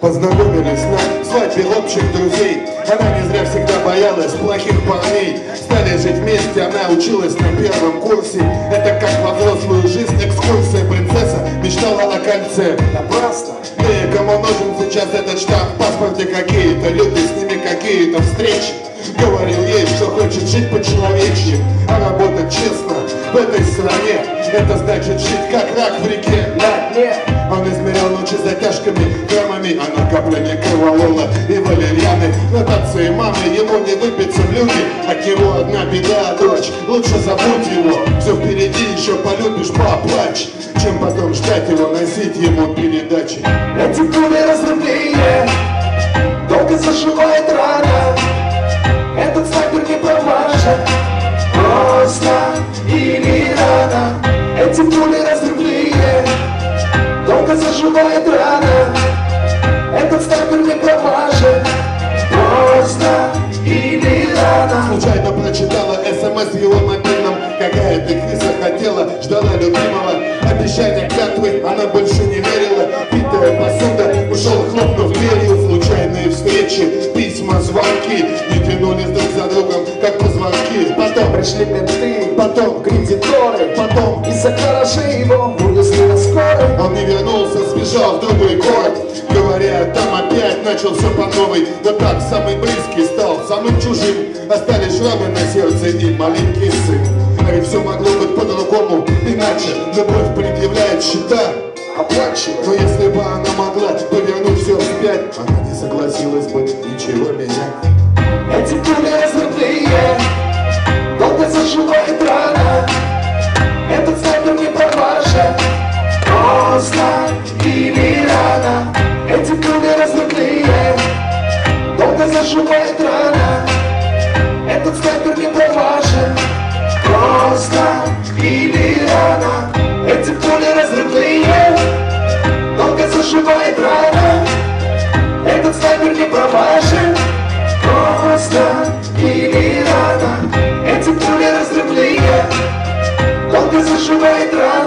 Познакомились на свадьбе общих друзей. Она не зря всегда боялась плохих парней. Стали жить вместе, она училась на первом курсе. Это как во взрослую жизнь экскурсия. Принцесса мечтала о кольце. Напрасно. И кому нужен сейчас этот штамп? В паспорте Какие-то люди, с ними какие-то встречи. Говорил ей, что хочет жить по-человечьи. А работать честно в этой стране Это значит жить как рак в реке На дне. Он измерял ночи затяжками, граммами, а накапливание кроволола и валерьяны. Нотации мамы ему не выпиться в люди, от него одна беда, дочь, лучше забудь его. Все впереди, еще полюбишь, поплачь, чем потом ждать его, носить ему передачи. Эти пули разрывные Долго заживает рана Этот снайпер не промажет Поздно или рано Эти пули в его мобильном Какая ты крыса хотела, ждала любимого. Обещания клятвы, она больше не верила. Битая посуда, ушел хлопнув дверью. Случайные встречи, письма, звонки. Не тянулись друг за другом, как позвонки. Потом, Пришли менты, потом, кредиторы потом Из-за гаражей его. Вынесли на скорой Он не вернулся, сбежал в другой город Говоря, там опять начал все по новой. Но так самый близкий стал самым чужим. Остались шрамы на сердце и маленький сын. А ведь все могло быть по-другому, иначе Любовь предъявляет счета. Оплачивай. Но если бы она могла повернуть все вспять Она не согласилась бы ничего менять. Эти пули разрывные Долго заживает рана. Этот снайпер не промажет Поздно или Долго заживает рана Этот снайпер не промажет Поздно или рано. Эти пули разрывные. Долго заживает рана. Этот снайпер не промажет Поздно или рано. Эти пули разрывные. Долго заживает рана